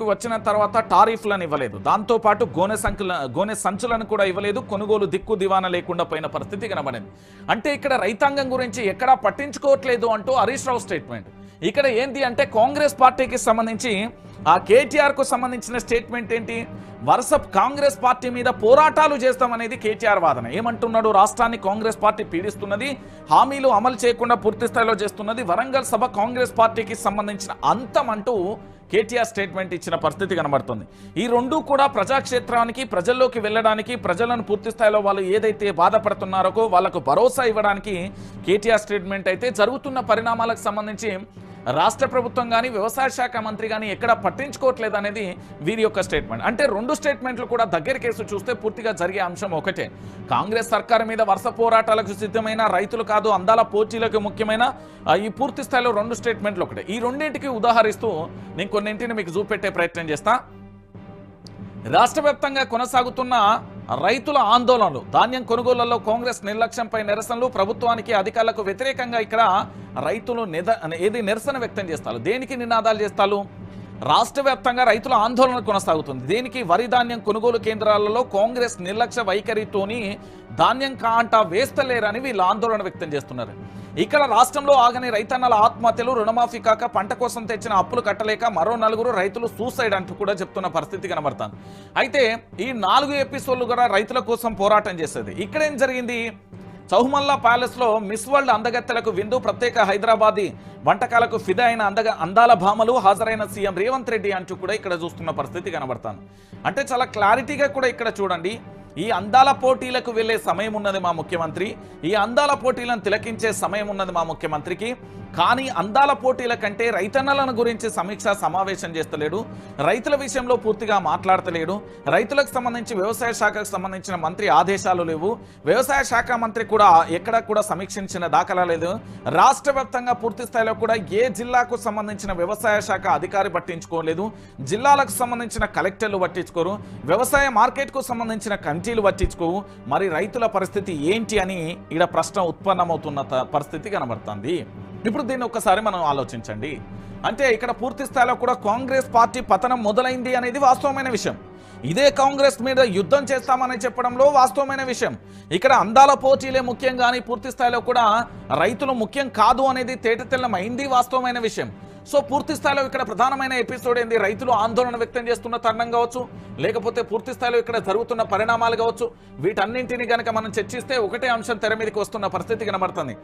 వచ్చిన తర్వాత టారీఫ్లను ఇవ్వలేదు. దాంతోపాటు గోనె సంకుల గోనె సంచులను కూడా ఇవ్వలేదు. కొనుగోలు దిక్కు దివాన లేకుండా పోయిన పరిస్థితి కనబడింది. అంటే ఇక్కడ రైతాంగం గురించి ఎక్కడా పట్టించుకోవట్లేదు అంటూ హరీష్ రావు స్టేట్మెంట్. ఇక్కడ ఏంటి అంటే కాంగ్రెస్ పార్టీకి సంబంధించి ఆ కేటీఆర్కు సంబంధించిన స్టేట్మెంట్ ఏంటి? వరుస కాంగ్రెస్ పార్టీ మీద పోరాటాలు చేస్తామనేది కేటీఆర్ వాదన. ఏమంటున్నాడు? రాష్ట్రాన్ని కాంగ్రెస్ పార్టీ పీడిస్తున్నది హామీలు అమలు చేయకుండా పూర్తి స్థాయిలో చేస్తున్నది వరంగల్ సభ కాంగ్రెస్ పార్టీకి సంబంధించిన అంతం అంటూ కేటీఆర్ స్టేట్మెంట్ ఇచ్చిన పరిస్థితి కనబడుతుంది. ఈ రెండు కూడా ప్రజాక్షేత్రానికి ప్రజల్లోకి వెళ్ళడానికి ప్రజలను పూర్తి స్థాయిలో వాళ్ళు ఏదైతే బాధపడుతున్నారో వాళ్ళకు భరోసా ఇవ్వడానికి కేటీఆర్ స్టేట్మెంట్ అయితే జరుగుతున్న పరిణామాలకు సంబంధించి రాష్ట్ర ప్రభుత్వం కానీ వ్యవసాయ శాఖ మంత్రి కానీ ఎక్కడ పట్టించుకోవట్లేదు అనేది వీరి యొక్క స్టేట్మెంట్. అంటే రెండు స్టేట్మెంట్లు కూడా దగ్గర కేసు చూస్తే పూర్తిగా జరిగే అంశం ఒకటే. కాంగ్రెస్ సర్కారు మీద వరుస పోరాటాలకు సిద్ధమైన రైతులు కాదు అందాల పోటీలకు ముఖ్యమైన ఈ పూర్తి స్థాయిలో రెండు స్టేట్మెంట్లు ఒకటే. ఈ రెండింటికి ఉదాహరిస్తూ నేను కొన్నింటిని మీకు చూపెట్టే ప్రయత్నం చేస్తా. రాష్ట్ర వ్యాప్తంగా కొనసాగుతున్న రైతుల ఆందోళనలు. ధాన్యం కొనుగోళ్ళలో కాంగ్రెస్ నిర్లక్ష్యంపై నిరసనలు. ప్రభుత్వానికి అధికారులకు వ్యతిరేకంగా ఇక్కడ రైతులు నిద ఏది నిరసన వ్యక్తం చేస్తారు? దేనికి నినాదాలు చేస్తారు? రాష్ట్ర వ్యాప్తంగా రైతుల ఆందోళన కొనసాగుతుంది. దీనికి వరి ధాన్యం కొనుగోలు కేంద్రాలలో కాంగ్రెస్ నిర్లక్ష్య వైఖరితోని ధాన్యం కాంట వేస్తలేరని వీళ్ళు ఆందోళన వ్యక్తం చేస్తున్నారు. ఇక్కడ రాష్ట్రంలో ఆగని రైతన్నల ఆత్మహత్యలు రుణమాఫీ కాక పంట కోసం తెచ్చిన అప్పులు కట్టలేక మరో నలుగురు రైతులు సూసైడ్ అంటూ కూడా చెప్తున్న పరిస్థితి కనబడుతుంది. అయితే ఈ నాలుగు ఎపిసోడ్లు కూడా రైతుల కోసం పోరాటం చేసేది. ఇక్కడేం జరిగింది? చౌహమల్లా ప్యాలెస్లో మిస్ వరల్డ్ అందగత్తెలకు విందు ప్రత్యేక హైదరాబాదీ వంటకాలకు ఫిదా అయిన అందగ అందాల భామలు హాజరైన సీఎం రేవంత్ రెడ్డి అంటూ కూడా ఇక్కడ చూస్తున్న పరిస్థితి కనబడతాను. అంటే చాలా క్లారిటీగా కూడా ఇక్కడ చూడండి ఈ అందాల పోటీలకు వెళ్ళే సమయం ఉన్నది మా ముఖ్యమంత్రి. ఈ అందాల పోటీలను తిలకించే సమయం ఉన్నది మా ముఖ్యమంత్రికి. కానీ అందాల పోటీల కంటే రైతన్నలను గురించి సమీక్ష సమావేశం చేస్తలేడు. రైతుల విషయంలో పూర్తిగా మాట్లాడతలేడు. రైతులకు సంబంధించి వ్యవసాయ శాఖకు సంబంధించిన మంత్రి ఆదేశాలు లేవు. వ్యవసాయ శాఖ మంత్రి కూడా ఎక్కడ కూడా సమీక్షించిన దాఖలా లేదు. రాష్ట్ర వ్యాప్తంగా పూర్తి స్థాయిలో కూడా ఏ జిల్లాకు సంబంధించిన వ్యవసాయ శాఖ అధికారి పట్టించుకోలేదు. జిల్లాలకు సంబంధించిన కలెక్టర్లు పట్టించుకోరు. వ్యవసాయ మార్కెట్కు సంబంధించిన కమిటీలు పట్టించుకోవు. మరి రైతుల పరిస్థితి ఏంటి అని ఇక్కడ ప్రశ్న ఉత్పన్నమవుతున్న త- పరిస్థితి కనబడుతుంది. ఇప్పుడు దీన్ని ఒక్కసారి మనం ఆలోచించండి. అంటే ఇక్కడ పూర్తి స్థాయిలో కూడా కాంగ్రెస్ పార్టీ పతనం మొదలైంది అనేది వాస్తవమైన విషయం. ఇదే కాంగ్రెస్ మీద యుద్ధం చేస్తామని చెప్పడంలో వాస్తవమైన విషయం. ఇక్కడ అందాల పోటీలే ముఖ్యం కానీ పూర్తి స్థాయిలో కూడా రైతులు ముఖ్యం కాదు అనేది తేటతెల్లమైంది వాస్తవమైన విషయం. సో పూర్తి స్థాయిలో ఇక్కడ ప్రధానమైన ఎపిసోడ్ ఏంది? రైతులు ఆందోళన వ్యక్తం చేస్తున్న తరుణం కావచ్చు లేకపోతే పూర్తి స్థాయిలో ఇక్కడ జరుగుతున్న పరిణామాలు కావచ్చు వీటన్నింటినీ గనక మనం చర్చిస్తే ఒకటే అంశం తెర మీదకి వస్తున్న పరిస్థితి కనబడుతుంది.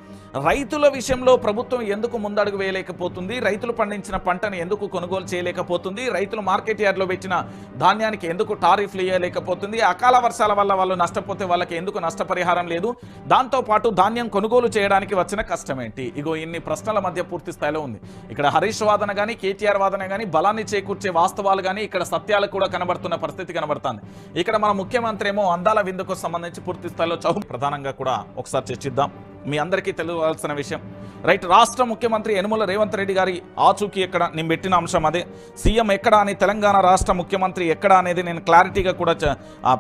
రైతుల విషయంలో ప్రభుత్వం ఎందుకు ముందడుగు వేయలేకపోతుంది? రైతులు పండించిన పంటను ఎందుకు కొనుగోలు చేయలేకపోతుంది? రైతులు మార్కెట్ యార్డ్లో పెట్టిన ధాన్యానికి ఎందుకు టారిఫ్లు ఇవ్వలేకపోతుంది అకాల వర్షాల వల్ల వాళ్ళు నష్టపోతే వాళ్ళకి ఎందుకు నష్టపరిహారం లేదు? దాంతో పాటు ధాన్యం కొనుగోలు చేయడానికి వచ్చిన కష్టమేంటి? ఇగో ఇన్ని ప్రశ్నల మధ్య పూర్తి స్థాయిలో ఉంది. ఇక్కడ హరీష్ వాదన కానీ కేటీఆర్ వాదన కానీ బలాన్ని చేకూర్చే వాస్తవాలు కానీ ఇక్కడ సత్యాలు కూడా కనబడుతున్న పరిస్థితి కనబడుతుంది. ఇక్కడ మన ముఖ్యమంత్రి ఏమో అందాల విందుకు సంబంధించి పూర్తి స్థాయిలో చౌ ప్రధానంగా కూడా ఒకసారి చర్చిద్దాం. మీ అందరికీ తెలియవలసిన విషయం. రైట్ రాష్ట్ర ముఖ్యమంత్రి యనుమల రేవంత్ రెడ్డి గారి ఆచూకీ ఎక్కడ? నేను పెట్టిన అంశం అదే. సీఎం ఎక్కడ అని తెలంగాణ రాష్ట్ర ముఖ్యమంత్రి ఎక్కడ అనేది నేను క్లారిటీగా కూడా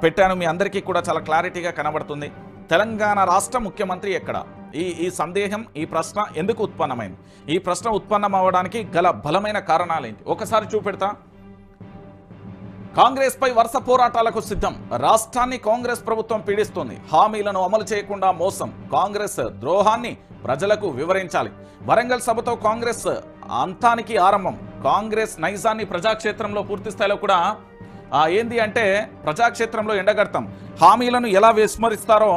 పెట్టాను. మీ అందరికీ కూడా చాలా క్లారిటీగా కనబడుతుంది. తెలంగాణ రాష్ట్ర ముఖ్యమంత్రి ఎక్కడ? ఈ ఈ సందేహం ఈ ప్రశ్న ఎందుకు ఉత్పన్నమైంది? ఈ ప్రశ్న ఉత్పన్నం అవ్వడానికి గల బలమైన కారణాలేంటి? ఒకసారి చూపెడతా. కాంగ్రెస్ పై వరుస పోరాటాలకు సిద్ధం. రాష్ట్రాన్ని కాంగ్రెస్ ప్రభుత్వం పీడిస్తోంది. హామీలను అమలు చేయకుండా మోసం. కాంగ్రెస్ ద్రోహాన్ని ప్రజలకు వివరించాలి. వరంగల్ సభతో కాంగ్రెస్ అంతానికి ఆరంభం. కాంగ్రెస్ నైజాన్ని ప్రజాక్షేత్రంలో పూర్తి స్థాయిలో కూడా ఏంది అంటే ప్రజాక్షేత్రంలో ఎండగడతాం. హామీలను ఎలా విస్మరిస్తారో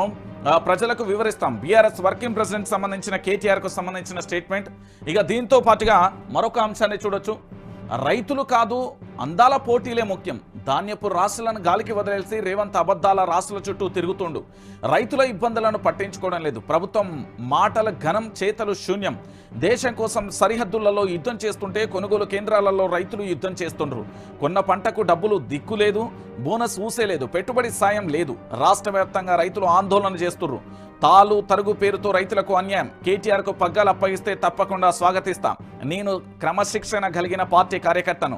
ప్రజలకు వివరిస్తాం. బీఆర్ఎస్ వర్కింగ్ ప్రెసిడెంట్ సంబంధించిన కేటీఆర్కు సంబంధించిన స్టేట్మెంట్. ఇక దీంతో పాటుగా మరొక అంశాన్ని చూడొచ్చు. రైతులు కాదు అందాల పోటీలే ముఖ్యం. ధాన్యపు రాసులను గాలికి వదిలేసి రేవంత్ అబద్ధాల రాసుల చుట్టూ తిరుగుతుండు. రైతుల ఇబ్బందులను పట్టించుకోవడం లేదు. ప్రభుత్వం మాటల ఘనం చేతలు శూన్యం. దేశం కోసం సరిహద్దులలో యుద్ధం చేస్తుంటే కొనుగోలు కేంద్రాలలో రైతులు యుద్ధం చేస్తుండ్రు. కొన్న పంటకు డబ్బులు దిక్కు లేదు బోనస్ ఊసే లేదు పెట్టుబడి సాయం లేదు. రాష్ట్ర వ్యాప్తంగా రైతులు ఆందోళన చేస్తుండ్రు. తాలు తరుగు పేరుతో రైతులకు అన్యాయం. కేటీఆర్కు పగ్గాలు అప్పగిస్తే తప్పకుండా స్వాగతిస్తాం. నేను క్రమశిక్షణ కలిగిన పార్టీ కార్యకర్తను.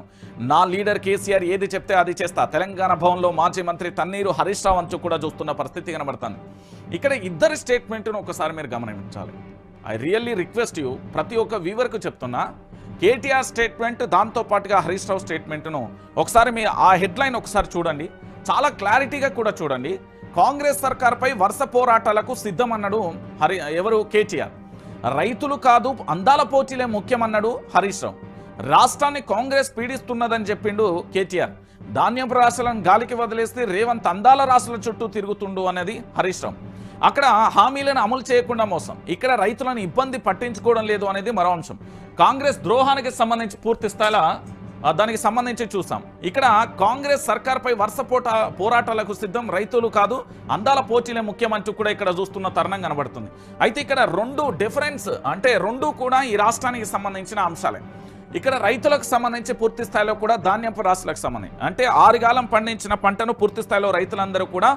నా లీడర్ కేసీఆర్ ఏది చెప్తే అది చేస్తా. తెలంగాణ భవన్లో మాజీ మంత్రి తన్నీరు హరీష్ రావు అంచు కూడా చూస్తున్న పరిస్థితి కనబడుతుంది. ఇక్కడ ఇద్దరి స్టేట్మెంట్ను ఒకసారి మీరు గమనించాలి. ఐ రియల్లీ రిక్వెస్ట్ యూ ప్రతి ఒక్క వ్యూవర్కు చెప్తున్నా కేటీఆర్ స్టేట్మెంట్ దాంతో పాటుగా హరీష్ రావు స్టేట్మెంట్ను ఒకసారి మీ ఆ హెడ్లైన్ ఒకసారి చూడండి. చాలా క్లారిటీగా కూడా చూడండి. కాంగ్రెస్ సర్కార్పై వరుస పోరాటాలకు సిద్ధమన్నాడు హరి ఎవరు? కేటీఆర్. రైతులు కాదు అందాల పోటీలే ముఖ్యమన్నాడు హరీష్ రావు. రాష్ట్రాన్ని కాంగ్రెస్ పీడిస్తున్నదని చెప్పిండు కేటీఆర్. ధాన్యపు రాశులను గాలికి వదిలేస్తే రేవంత్ అందాల రాశుల చుట్టూ తిరుగుతుండు అనేది హరీష్ రావు. అక్కడ హామీలను అమలు చేయకుండా మోసం. ఇక్కడ రైతులను ఇబ్బంది పట్టించుకోవడం లేదు అనేది మరో అంశం. కాంగ్రెస్ ద్రోహానికి సంబంధించి పూర్తి స్థాయిలో దానికి సంబంధించి చూసాం ఇక్కడ కాంగ్రెస్ సర్కార్పై వరుస పోట పోరాటాలకు సిద్ధం రైతులు కాదు అందాల పోటీలే ముఖ్యమంత్రి కూడా ఇక్కడ చూస్తున్న తరుణం కనబడుతుంది. అయితే ఇక్కడ రెండు డిఫరెన్స్ అంటే రెండు కూడా ఈ రాష్ట్రానికి సంబంధించిన అంశాలే. ఇక్కడ రైతులకు సంబంధించి పూర్తి స్థాయిలో కూడా ధాన్యపు రాశులకు సంబంధించి అంటే ఆరుగాలం పండించిన పంటను పూర్తి స్థాయిలో రైతులందరూ కూడా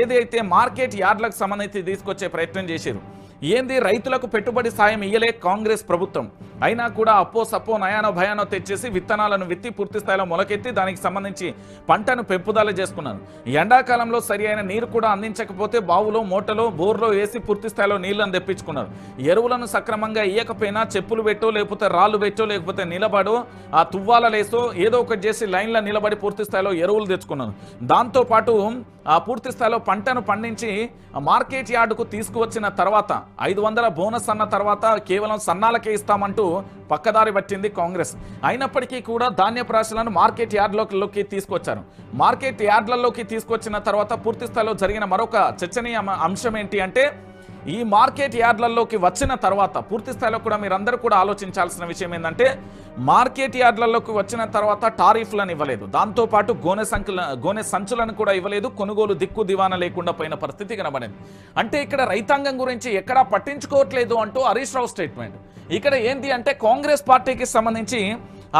ఏదైతే మార్కెట్ యార్డ్లకు సంబంధించి తీసుకొచ్చే ప్రయత్నం చేశారు ఏంది రైతులకు పెట్టుబడి సాయం ఇయ్యలే కాంగ్రెస్ ప్రభుత్వం? అయినా కూడా అప్పో సప్పో నయానో భయానో తెచ్చేసి విత్తనాలను విత్తి పూర్తి స్థాయిలో మొలకెత్తి దానికి సంబంధించి పంటను పెంపుదల చేసుకున్నారు ఎండాకాలంలో సరి అయిన నీరు కూడా అందించకపోతే బావులో మూటలో బోర్లో వేసి పూర్తి స్థాయిలో నీళ్ళను తెప్పించుకున్నారు. ఎరువులను సక్రమంగా ఇయ్యకపోయినా చెప్పులు పెట్టో లేకపోతే రాళ్ళు పెట్టో లేకపోతే నిలబడో ఆ తువ్వాల లేసో ఏదో ఒకటి చేసి లైన్లో నిలబడి పూర్తి స్థాయిలో ఎరువులు తెచ్చుకున్నారు. దాంతోపాటు ఆ పూర్తి స్థాయిలో పంటను పండించి మార్కెట్ యార్డుకు తీసుకువచ్చిన తర్వాత ఐదు వందల బోనస్ అన్న తర్వాత కేవలం సన్నాలకే ఇస్తామంటూ పక్కదారి పట్టింది కాంగ్రెస్. అయినప్పటికీ కూడా ధాన్యపు రాశులను మార్కెట్ యార్డ్లోకి తీసుకొచ్చారు. మార్కెట్ యార్డ్లలోకి తీసుకొచ్చిన తర్వాత పూర్తి స్థాయిలో జరిగిన మరొక చర్చనీయ అంశం ఏంటి అంటే ఈ మార్కెట్ యార్డ్లలోకి వచ్చిన తర్వాత పూర్తి స్థాయిలో కూడా మీరందరూ కూడా ఆలోచించాల్సిన విషయం ఏంటంటే మార్కెట్ యార్డ్లలోకి వచ్చిన తర్వాత టారీఫ్లను ఇవ్వలేదు. దాంతోపాటు గోనె సంఖ్యల గోనె సంచులను కూడా ఇవ్వలేదు. కొనుగోలు దిక్కు దివాన లేకుండా పోయిన పరిస్థితి కనబడింది. అంటే ఇక్కడ రైతాంగం గురించి ఎక్కడా పట్టించుకోవట్లేదు అంటూ హరీష్ రావు స్టేట్మెంట్ ఇక్కడ ఏంటి అంటే కాంగ్రెస్ పార్టీకి సంబంధించి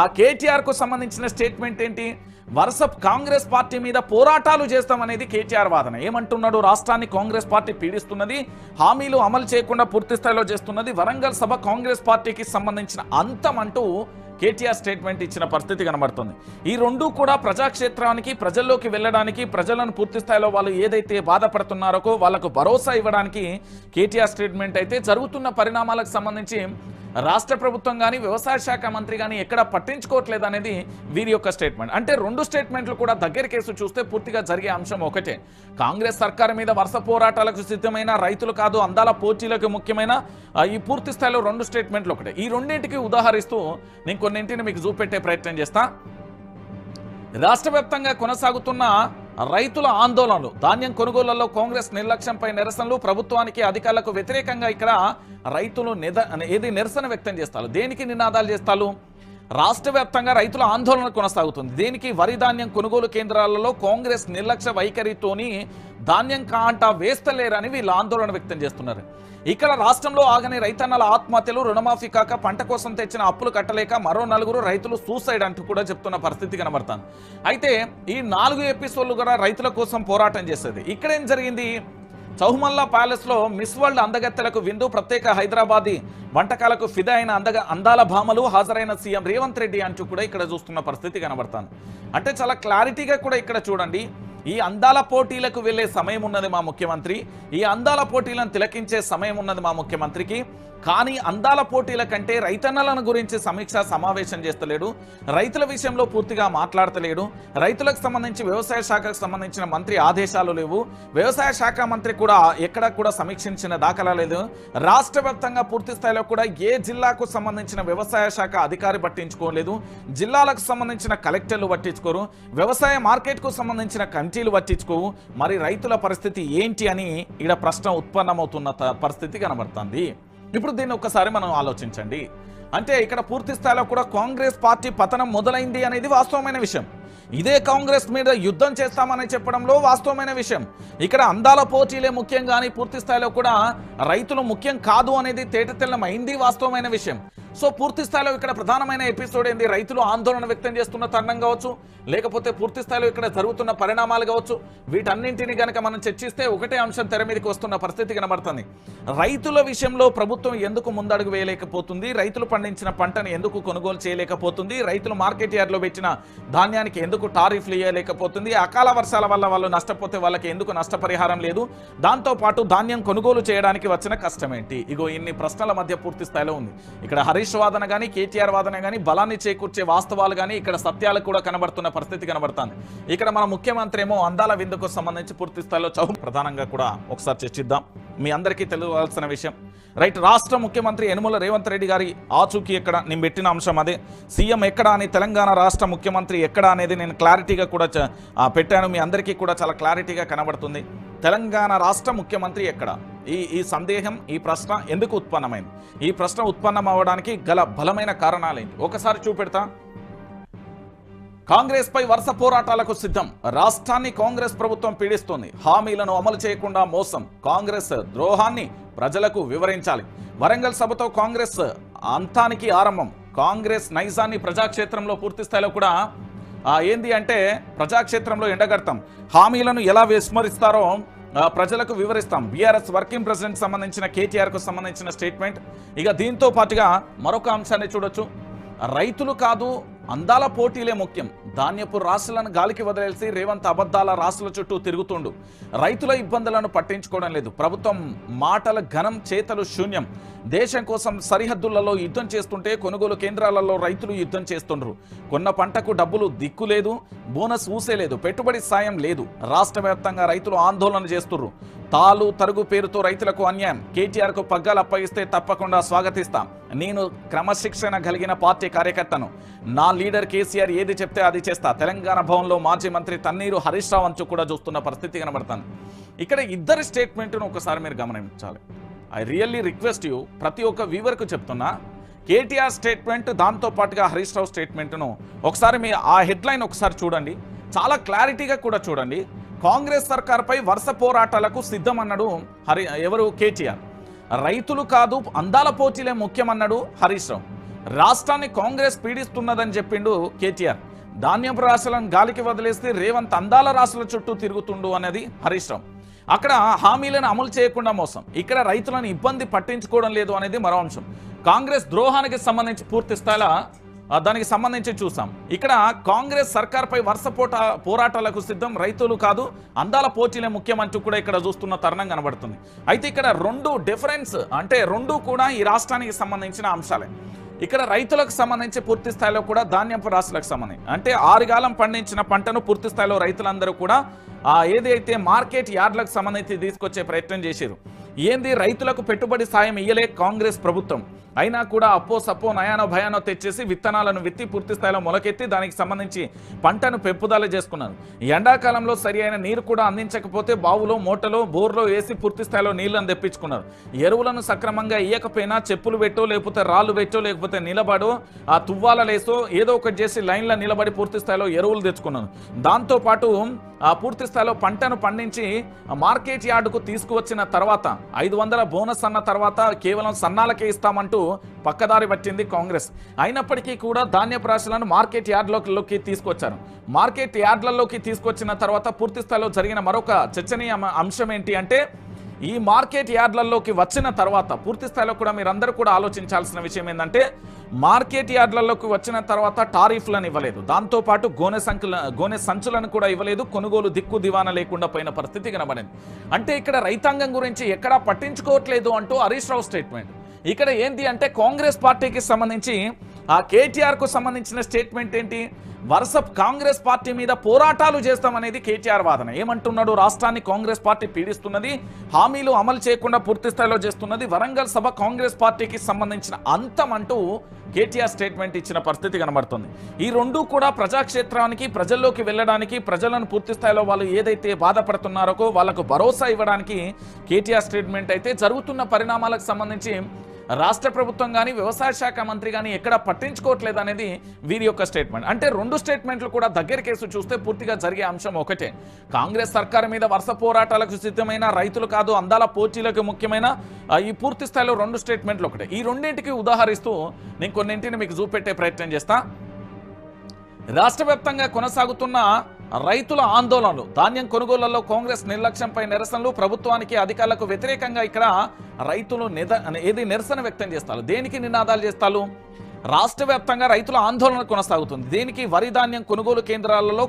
ఆ కేటీఆర్కు సంబంధించిన స్టేట్మెంట్ ఏంటి? వరుస కాంగ్రెస్ పార్టీ మీద పోరాటాలు చేస్తామనేది కేటీఆర్ వాదన. ఏమంటున్నాడు? రాష్ట్రాన్ని కాంగ్రెస్ పార్టీ పీడిస్తున్నది హామీలు అమలు చేయకుండా పూర్తి స్థాయిలో చేస్తున్నది వరంగల్ సభ కాంగ్రెస్ పార్టీకి సంబంధించిన అంతం అంటూ కేటీఆర్ స్టేట్మెంట్ ఇచ్చిన పరిస్థితి కనబడుతుంది. ఈ రెండు కూడా ప్రజాక్షేత్రానికి ప్రజల్లోకి వెళ్ళడానికి ప్రజలను పూర్తి స్థాయిలో వాళ్ళు ఏదైతే బాధపడుతున్నారో వాళ్ళకు భరోసా ఇవ్వడానికి కేటీఆర్ స్టేట్మెంట్ అయితే జరుగుతున్న పరిణామాలకు సంబంధించి రాష్ట్ర ప్రభుత్వం కానీ వ్యవసాయ శాఖ మంత్రి కానీ ఎక్కడ పట్టించుకోవట్లేదు అనేది వీరి యొక్క స్టేట్మెంట్ అంటే రెండు స్టేట్మెంట్లు కూడా దగ్గర కేసు చూస్తే పూర్తిగా జరిగే అంశం ఒకటే. కాంగ్రెస్ సర్కారు మీద వరుస పోరాటాలకు సిద్ధమైన రైతులు కాదు అందాల పోటీలకు ముఖ్యమైన ఈ పూర్తి స్థాయిలో రెండు స్టేట్మెంట్లు ఒకటే. ఈ రెండింటికి ఉదాహరిస్తూ నేను కొన్నింటిని మీకు చూపెట్టే ప్రయత్నం చేస్తా. రాష్ట్ర వ్యాప్తంగా కొనసాగుతున్న రైతుల ఆందోళనలు. ధాన్యం కొనుగోళ్ళలో కాంగ్రెస్ నిర్లక్ష్యంపై నిరసనలు. ప్రభుత్వానికి అధికారులకు వ్యతిరేకంగా ఇక్కడ రైతులు నిద ఏది నిరసన వ్యక్తం చేస్తారు? దేనికి నినాదాలు చేస్తారు? రాష్ట్ర వ్యాప్తంగా రైతుల ఆందోళన కొనసాగుతుంది. దీనికి వరి ధాన్యం కొనుగోలు కేంద్రాలలో కాంగ్రెస్ నిర్లక్ష్య వైఖరితోని ధాన్యం కాంట వేస్తలేరని వీళ్ళు ఆందోళన వ్యక్తం చేస్తున్నారు. ఇక్కడ రాష్ట్రంలో ఆగని రైతన్నల ఆత్మహత్యలు రుణమాఫీ కాక పంట కోసం తెచ్చిన అప్పులు కట్టలేక మరో నలుగురు రైతులు సూసైడ్ అంటూ కూడా చెప్తున్న పరిస్థితి కనబడుతుంది. అయితే ఈ నాలుగు ఎపిసోడ్లు కూడా రైతుల కోసం పోరాటం చేసేది. ఇక్కడేం జరిగింది? చౌహమల్లా ప్యాలెస్లో మిస్ వరల్డ్ అందగత్తెలకు విందు ప్రత్యేక హైదరాబాదీ వంటకాలకు ఫిదా అయిన అందగ అందాల భామలు హాజరైన సీఎం రేవంత్ రెడ్డి అంటూ కూడా ఇక్కడ చూస్తున్న పరిస్థితి కనబడతాను అంటే చాలా క్లారిటీగా కూడా ఇక్కడ చూడండి. ఈ అందాల పోటీలకు వెళ్ళే సమయం ఉన్నది మా ముఖ్యమంత్రి. ఈ అందాల పోటీలను తిలకించే సమయం ఉన్నది మా ముఖ్యమంత్రికి. కానీ అందాల పోటీల కంటే రైతన్నలను గురించి సమీక్ష సమావేశం చేస్తలేడు. రైతుల విషయంలో పూర్తిగా మాట్లాడతలేడు. రైతులకు సంబంధించి వ్యవసాయ శాఖకు సంబంధించిన మంత్రి ఆదేశాలు లేవు. వ్యవసాయ శాఖ మంత్రి కూడా ఎక్కడ కూడా సమీక్షించిన దాఖలా లేదు. రాష్ట్ర వ్యాప్తంగా పూర్తి స్థాయిలో కూడా ఏ జిల్లాకు సంబంధించిన వ్యవసాయ శాఖ అధికారి పట్టించుకోలేదు. జిల్లాలకు సంబంధించిన కలెక్టర్లు పట్టించుకోరు. వ్యవసాయ మార్కెట్కు సంబంధించిన కమిటీలు పట్టించుకోవు మరి రైతుల పరిస్థితి ఏంటి అని ఇక్కడ ప్రశ్న ఉత్పన్నమవుతున్న త- పరిస్థితి కనబడుతుంది. ఇప్పుడు దీన్ని ఒక్కసారి మనం ఆలోచించండి. అంటే ఇక్కడ పూర్తి స్థాయిలో కూడా కాంగ్రెస్ పార్టీ పతనం మొదలైంది అనేది వాస్తవమైన విషయం. ఇదే కాంగ్రెస్ మీద యుద్ధం చేస్తామని చెప్పడంలో వాస్తవమైన విషయం. ఇక్కడ అందాల పోటీలే ముఖ్యం కానీ పూర్తి స్థాయిలో కూడా రైతులు ముఖ్యం కాదు అనేది తేటతెల్లమైంది వాస్తవమైన విషయం. సో పూర్తి స్థాయిలో ఇక్కడ ప్రధానమైన ఎపిసోడ్ ఏంది? రైతులు ఆందోళన వ్యక్తం చేస్తున్న తరుణం కావచ్చు లేకపోతే పూర్తి స్థాయిలో ఇక్కడ జరుగుతున్న పరిణామాలు కావచ్చు వీటన్నింటిని కనుక మనం చర్చిస్తే ఒకటే అంశం తెర మీదకి వస్తున్న పరిస్థితి కనబడుతుంది. రైతుల విషయంలో ప్రభుత్వం ఎందుకు ముందడుగు వేయలేకపోతుంది? రైతులు పండించిన పంటను ఎందుకు కొనుగోలు చేయలేకపోతుంది? రైతులు మార్కెట్ యార్డ్లో పెట్టిన ధాన్యానికి ఎందుకు టారిఫ్లు ఇవ్వలేకపోతుంది అకాల వర్షాల వల్ల వాళ్ళు నష్టపోతే వాళ్ళకి ఎందుకు నష్టపరిహారం లేదు? దాంతో పాటు ధాన్యం కొనుగోలు చేయడానికి వచ్చిన కష్టమేంటి? ఇగో ఇన్ని ప్రశ్నల మధ్య పూర్తి స్థాయిలో ఉంది. ఇక్కడ హరీష్ వాదన కానీ కేటీఆర్ వాదన కానీ బలాన్ని చేకూర్చే వాస్తవాలు కానీ ఇక్కడ సత్యాలు కూడా కనబడుతున్న పరిస్థితి కనబడుతుంది. ఇక్కడ మన ముఖ్యమంత్రి ఏమో అందాల విందుకు సంబంధించి పూర్తి స్థాయిలో చౌ ప్రధానంగా కూడా ఒకసారి చర్చిద్దాం. మీ అందరికీ తెలియవలసిన విషయం. రైట్ రాష్ట్ర ముఖ్యమంత్రి యనుమల రేవంత్ రెడ్డి గారి ఆచూకీ ఎక్కడ? నేను పెట్టిన అంశం అదే. సీఎం ఎక్కడ అని తెలంగాణ రాష్ట్ర ముఖ్యమంత్రి ఎక్కడ అనేది నేను క్లారిటీగా కూడా చ- పెట్టాను. మీ అందరికీ కూడా చాలా క్లారిటీగా కనబడుతుంది. తెలంగాణ రాష్ట్ర ముఖ్యమంత్రి ఎక్కడ? ఈ ఈ సందేహం ఈ ప్రశ్న ఎందుకు ఉత్పన్నమైంది? ఈ ప్రశ్న ఉత్పన్నం అవ్వడానికి గల బలమైన కారణాలేంటి? ఒకసారి చూపెడతా. కాంగ్రెస్ పై వరుస పోరాటాలకు సిద్ధం. రాష్ట్రాన్ని కాంగ్రెస్ ప్రభుత్వం పీడిస్తోంది. హామీలను అమలు చేయకుండా మోసం. కాంగ్రెస్ ద్రోహాన్ని ప్రజలకు వివరించాలి. వరంగల్ సభతో కాంగ్రెస్ అంతానికి ఆరంభం. కాంగ్రెస్ నైజాన్ని ప్రజాక్షేత్రంలో పూర్తి స్థాయిలో కూడా ఏంది అంటే ప్రజాక్షేత్రంలో ఎండగడతాం. హామీలను ఎలా విస్మరిస్తారో ప్రజలకు వివరిస్తాం. బీఆర్ఎస్ వర్కింగ్ ప్రెసిడెంట్ సంబంధించిన కేటీఆర్కు సంబంధించిన స్టేట్మెంట్. ఇక దీంతో పాటుగా మరొక అంశాన్ని చూడొచ్చు. రైతులు కాదు అందాల పోటీలే ముఖ్యం. ధాన్యపు రాసులను గాలికి వదిలేసి రేవంత్ అబద్ధాల రాసుల చుట్టూ తిరుగుతుండు. రైతుల ఇబ్బందులను పట్టించుకోవడం లేదు. ప్రభుత్వం మాటల ఘనం చేతలు శూన్యం. దేశం కోసం సరిహద్దులలో యుద్ధం చేస్తుంటే కొనుగోలు కేంద్రాలలో రైతులు యుద్ధం చేస్తుండ్రు. కొన్న పంటకు డబ్బులు దిక్కు లేదు బోనస్ ఊసే లేదు పెట్టుబడి సాయం లేదు. రాష్ట్ర వ్యాప్తంగా రైతులు ఆందోళన చేస్తుండ్రు. తాలు తరుగు పేరుతో రైతులకు అన్యాయం. కేటీఆర్కు పగ్గాలు అప్పగిస్తే తప్పకుండా స్వాగతిస్తాం. నేను క్రమశిక్షణ కలిగిన పార్టీ కార్యకర్తను. నా లీడర్ కేసీఆర్ ఏది చెప్తే అది చేస్తా. తెలంగాణ భవన్లో మాజీ మంత్రి తన్నీరు హరీష్ రావు అంచు కూడా చూస్తున్న పరిస్థితి కనబడుతుంది. ఇక్కడ ఇద్దరి స్టేట్మెంట్ను ఒకసారి మీరు గమనించాలి. ఐ రియల్లీ రిక్వెస్ట్ యూ ప్రతి ఒక్క వ్యూవర్కు చెప్తున్నా కేటీఆర్ స్టేట్మెంట్ దాంతో పాటుగా హరీష్ రావు స్టేట్మెంట్ను ఒకసారి మీ ఆ హెడ్లైన్ ఒకసారి చూడండి. చాలా క్లారిటీగా కూడా చూడండి. కాంగ్రెస్ సర్కార్పై వరుస పోరాటాలకు సిద్ధం అన్నాడు హరి ఎవరు? కేటీఆర్. రైతులు కాదు అందాల పోటీలే ముఖ్యమన్నాడు హరీష్ రావు. రాష్ట్రాన్ని కాంగ్రెస్ పీడిస్తున్నదని చెప్పిండు కేటీఆర్. ధాన్యపు రాశులను గాలికి వదిలేస్తే రేవంత్ అందాల రాశుల చుట్టూ తిరుగుతుండు అనేది హరీష్ రావు అక్కడ హామీలను అమలు చేయకుండా మోసం. ఇక్కడ రైతులను ఇబ్బంది పట్టించుకోవడం లేదు అనేది మరో అంశం. కాంగ్రెస్ ద్రోహానికి సంబంధించి పూర్తి స్థాయిలో దానికి సంబంధించి చూసాం. ఇక్కడ కాంగ్రెస్ సర్కార్పై వరుస పోట పోరాటాలకు సిద్ధం రైతులు కాదు అందాల పోటీలే ముఖ్యమంత్రి కూడా ఇక్కడ చూస్తున్న తరుణం కనబడుతుంది. అయితే ఇక్కడ రెండు డిఫరెన్స్ అంటే రెండు కూడా ఈ రాష్ట్రానికి సంబంధించిన అంశాలే. ఇక్కడ రైతులకు సంబంధించి పూర్తి స్థాయిలో కూడా ధాన్యపు రాశులకు సంబంధించి. అంటే ఆరుగాలం పండించిన పంటను పూర్తి స్థాయిలో రైతులందరూ కూడా ఏదైతే మార్కెట్ యార్డ్లకు సంబంధించి తీసుకొచ్చే ప్రయత్నం చేశారు ఏంది రైతులకు పెట్టుబడి సాయం ఇయ్యలే కాంగ్రెస్ ప్రభుత్వం? అయినా కూడా అప్పో సప్పో నయానో భయానో తెచ్చేసి విత్తనాలను విత్తి పూర్తి స్థాయిలో మొలకెత్తి దానికి సంబంధించి పంటను పెంపుదల చేసుకున్నారు. ఎండాకాలంలో సరి అయిన నీరు కూడా అందించకపోతే బావులో మోటలో బోర్లో వేసి పూర్తి స్థాయిలో నీళ్ళను తెప్పించుకున్నారు. ఎరువులను సక్రమంగా ఇయ్యకపోయినా చెప్పులు పెట్టో లేకపోతే రాళ్ళు పెట్టో లేకపోతే నిలబడో ఆ తువ్వాల లేసో ఏదో ఒకటి చేసి లైన్లో నిలబడి పూర్తి స్థాయిలో ఎరువులు తెచ్చుకున్నారు. దాంతోపాటు పూర్తి స్థాయిలో పంటను పండించి మార్కెట్ యార్డుకు తీసుకువచ్చిన తర్వాత ఐదు వందల బోనస్ అన్న తర్వాత కేవలం సన్నాలకే ఇస్తామంటూ పక్కదారి పట్టింది కాంగ్రెస్. అయినప్పటికీ కూడా ధాన్యపు రాశులను మార్కెట్ యార్డ్లోకి తీసుకొచ్చారు. మార్కెట్ యార్డ్లలోకి తీసుకొచ్చిన తర్వాత పూర్తి స్థాయిలో జరిగిన మరొక చర్చనీయ అంశం ఏంటి అంటే ఈ మార్కెట్ యార్డ్లలోకి వచ్చిన తర్వాత పూర్తి స్థాయిలో కూడా మీరందరూ కూడా ఆలోచించాల్సిన విషయం ఏంటంటే మార్కెట్ యార్డ్లలోకి వచ్చిన తర్వాత టారీఫ్లను ఇవ్వలేదు. దాంతోపాటు గోనె సంకుల గోనె సంచులను కూడా ఇవ్వలేదు. కొనుగోలు దిక్కు దివాన లేకుండా పోయిన పరిస్థితి కనబడింది. అంటే ఇక్కడ రైతాంగం గురించి ఎక్కడా పట్టించుకోవట్లేదు అంటూ హరీష్ రావు స్టేట్మెంట్. ఇక్కడ ఏంటి అంటే కాంగ్రెస్ పార్టీకి సంబంధించి ఆ కేటీఆర్కు సంబంధించిన స్టేట్మెంట్ ఏంటి? వరుస కాంగ్రెస్ పార్టీ మీద పోరాటాలు చేస్తామనేది కేటీఆర్ వాదన. ఏమంటున్నాడు? రాష్ట్రాన్ని కాంగ్రెస్ పార్టీ పీడిస్తున్నది హామీలు అమలు చేయకుండా పూర్తి స్థాయిలో చేస్తున్నది వరంగల్ సభ కాంగ్రెస్ పార్టీకి సంబంధించిన అంతం అంటూ కేటీఆర్ స్టేట్మెంట్ ఇచ్చిన పరిస్థితి కనబడుతుంది. ఈ రెండు కూడా ప్రజాక్షేత్రానికి ప్రజల్లోకి వెళ్ళడానికి ప్రజలను పూర్తి స్థాయిలో వాళ్ళు ఏదైతే బాధపడుతున్నారో వాళ్ళకు భరోసా ఇవ్వడానికి కేటీఆర్ స్టేట్మెంట్ అయితే జరుగుతున్న పరిణామాలకు సంబంధించి రాష్ట్ర ప్రభుత్వం కానీ వ్యవసాయ శాఖ మంత్రి కానీ ఎక్కడ పట్టించుకోవట్లేదు అనేది వీరి యొక్క స్టేట్మెంట్ అంటే రెండు స్టేట్మెంట్లు కూడా దగ్గర కేసు చూస్తే పూర్తిగా జరిగే అంశం ఒకటే. కాంగ్రెస్ సర్కారు మీద వరుస పోరాటాలకు సిద్ధమైన రైతులు కాదు అందాల పోటీలకు ముఖ్యమైన ఈ పూర్తి స్థాయిలో రెండు స్టేట్మెంట్లు ఒకటే. ఈ రెండింటికి ఉదాహరిస్తూ నేను కొన్నింటిని మీకు చూపెట్టే ప్రయత్నం చేస్తా. రాష్ట్ర వ్యాప్తంగా కొనసాగుతున్న రైతుల ఆందోళనలు. ధాన్యం కొనుగోళ్ళలో కాంగ్రెస్ నిర్లక్ష్యంపై నిరసనలు ప్రభుత్వానికి అధికారులకు వ్యతిరేకంగా ఇక్కడ రైతులు నిద ఏది నిరసన వ్యక్తం చేస్తారు? దేనికి నినాదాలు చేస్తారు? రాష్ట్ర వ్యాప్తంగా రైతుల ఆందోళన కొనసాగుతుంది. దీనికి వరి ధాన్యం కొనుగోలు కేంద్రాలలో